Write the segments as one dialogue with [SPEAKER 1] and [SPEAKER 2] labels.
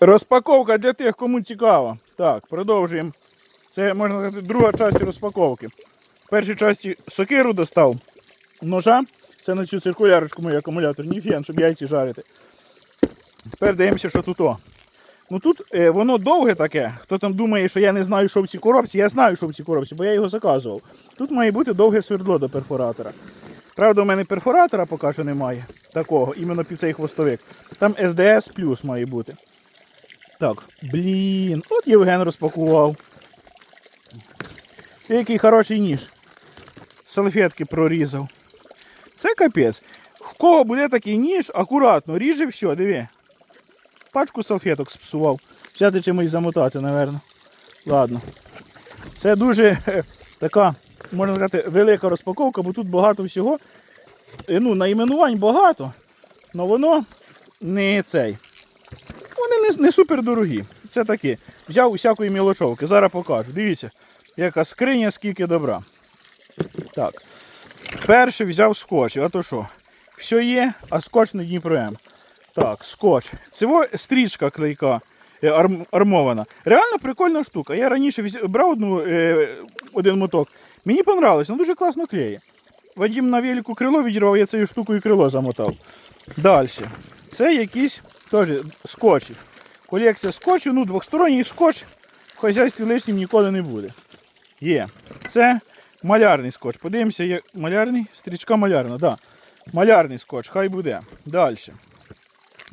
[SPEAKER 1] Розпаковка для тих, кому цікаво. Так, продовжуємо. Це можна сказати друга частина розпаковки. В першій часті сокиру достав ножа. Це на цю циркулярочку мій акумуляторний фен, щоб яйці жарити. Тепер дивимося, що тут. Ну тут е, воно довге таке. Хто там думає, що я не знаю, що в цій коробці, я знаю, що в цій коробці, бо я його заказував. Тут має бути довге свердло до перфоратора. Правда, у мене перфоратора поки що немає. Такого, іменно під цей хвостовик. Там SDS плюс має бути. Так, блін, от Євген розпакував. Який хороший ніж. Салфетки прорізав. Це капець. В кого буде такий ніж, акуратно, ріже все, диви. Пачку салфеток спсував. Взяти чимось замотати, напевно. Ладно. Це дуже е, така, можна сказати, велика розпаковка, бо тут багато всього. Е, Ну, найменувань багато, але воно не цей. Не, не супер дорогі. Це такі. Взяв усякої мілочовки. Зараз покажу. Дивіться, яка скриня, скільки добра. Так. Перший взяв скотч. А то що? Все є, а скотч на Дніпро М. Так, скотч. Це стрічка клейка е, арм- армована. Реально прикольна штука. Я раніше брав одну, е, один моток. Мені понравилось, вона дуже класно клеє. Вадім на велику крило відірвав, я цією штукою крило замотав. Далі. Це якийсь теж скотч. Колекція скотчів, ну, двосторонній скотч в хазяйстві лишнім ніколи не буде. Є. Це малярний скотч. Подивимося, є малярний, стрічка малярна, да. Малярний скотч, хай буде. Далі.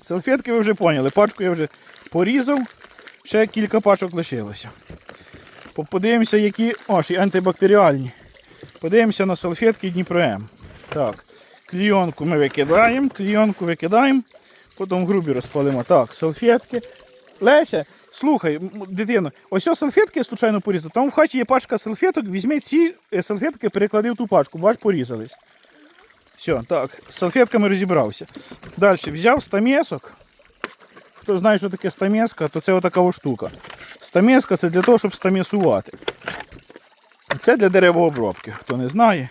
[SPEAKER 1] Салфетки ви вже поняли, пачку я вже порізав, ще кілька пачок лишилося. Подивимося, які. О, ще й антибактеріальні. Подивимося на салфетки Дніпро М. Так, клійонку ми викидаємо, клійонку викидаємо, потім грубі розпалимо. Так, салфетки. Леся, слухай, дитино, ось салфетки я случайно порізав. Там в хаті є пачка салфеток, візьми ці е, салфетки, переклади в ту пачку, бач, порізались. Все, так, з салфетками розібрався. Далі взяв стамесок. Хто знає, що таке стамеска, то це отака штука. Стамеска це для того, щоб стамесувати. Це для деревообробки. Хто не знає,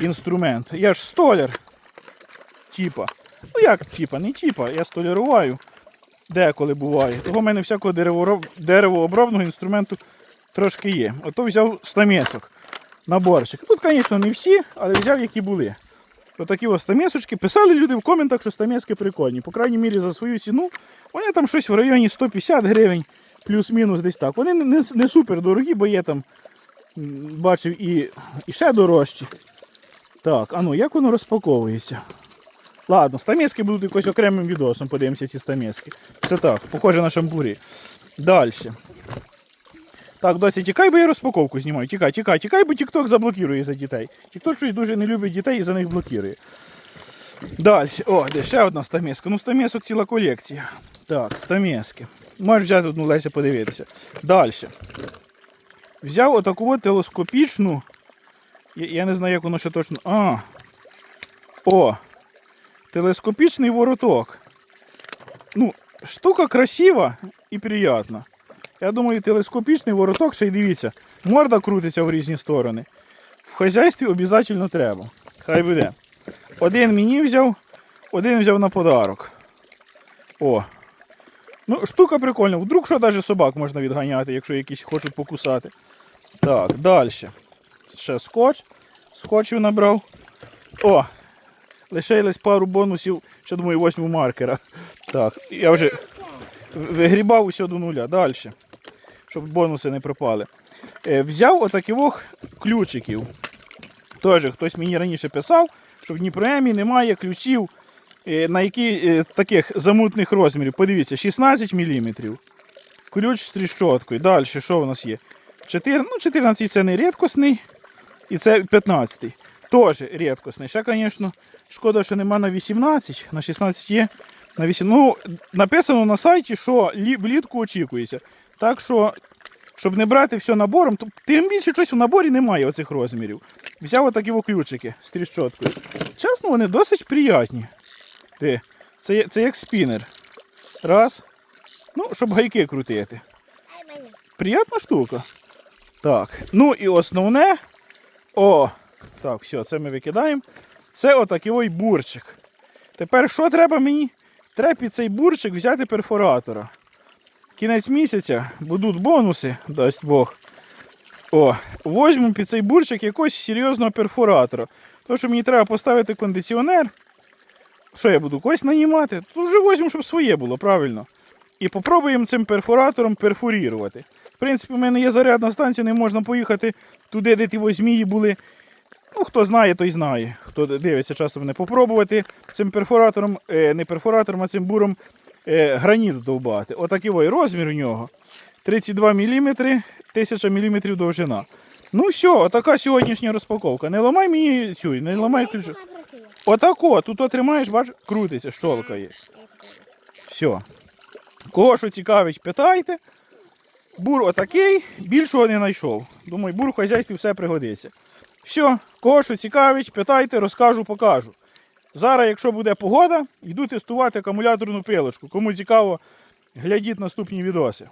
[SPEAKER 1] інструмент. Я ж столяр. Типа. Ну як типа, не типа, я столяруваю. Деколи буває. Того в мене всякого деревообробного інструменту трошки є. Ото взяв стамесок. Наборчик. Тут, звісно, не всі, але взяв, які були. Отакі ось стамесочки. Писали люди в коментах, що стамески прикольні. По крайній мірі за свою ціну. Вони там щось в районі 150 гривень, плюс-мінус десь так. Вони не, не супер дорогі, бо є там, бачив, і, і ще дорожчі. Так, а ну як воно розпаковується? Ладно, стамески будуть якось окремим відосом, подивимося ці стамески. Це так, похоже на шампурі. Далі. Так, досі тікай, бо я розпаковку знімаю. Тікай, тікай, тікай, бо TikTok заблокує за дітей. TikTok щось дуже не любить дітей і за них блокує. Далі. О, де ще одна стамеска. Ну, стамесок ціла колекція. Так, стамески. Можеш взяти одну Леся подивитися. Далі. Взяв отаку от телескопічну. Я, я не знаю, як воно ще точно. А. О! Телескопічний вороток. Ну, штука красива і приємна. Я думаю, телескопічний вороток, ще й дивіться, морда крутиться в різні сторони. В хазяйстві обов'язково треба. Хай буде. Один мені взяв, один взяв на подарок. О. Ну, штука прикольна. Вдруг що навіть собак можна відганяти, якщо якісь хочуть покусати. Так, далі. Ще скотч. Скотчів набрав. О! Лишилось пару бонусів, ще думаю, восьму маркера. Так, я вже вигрібав усе до нуля. Далі. Щоб бонуси не пропали. Е, взяв отаких ключиків. Теж хтось мені раніше писав, що в Дніпроемі немає ключів е, на які е, таких замутних розмірів. Подивіться, 16 мм. Ключ з тріщоткою. Далі, що у нас є? 4, ну, 14 це не рідкісний. І це 15. Теж рідкісний. Ще, звісно, шкода, що нема на 18, на 16 є. На 8. Ну, написано на сайті, що лі- влітку очікується. Так що, щоб не брати все набором, то тим більше щось в наборі немає оцих розмірів. Взяв отакі ключики з тріщоткою. Чесно, вони досить приятні. Ти, це, це як спінер. Раз. Ну, щоб гайки крутити. Приятна штука. Так. Ну і основне. О! Так, все, це ми викидаємо. Це отакий ой бурчик. Тепер що треба мені? Треба під цей бурчик взяти перфоратора. кінець місяця будуть бонуси, дасть Бог. О, возьму під цей бурчик якогось серйозного перфоратора. Тому що мені треба поставити кондиціонер. Що я буду когось нанімати? То вже возьму, щоб своє було, правильно. І попробуємо цим перфоратором перфорірувати. В принципі, у мене є зарядна станція, не можна поїхати туди, де ті змії були. Ну, хто знає, той знає. Хто дивиться часто мене попробувати цим перфоратором, е, не перфоратором, а цим буром е, граніт довбати. Отакий ой розмір у нього. 32 мм, 1000 мм довжина. Ну все, отака сьогоднішня розпаковка. Не ламай мені цю, не ламай ключ. Отако, тут отримаєш, бач, крутиться, щолкає. Все. Кого що цікавить, питайте. Бур отакий, більшого не знайшов. Думаю, бур в хазяйстві все пригодиться. Все, кого що цікавить, питайте, розкажу, покажу. Зараз, якщо буде погода, йду тестувати акумуляторну пилочку. Кому цікаво, глядіть наступні відоси.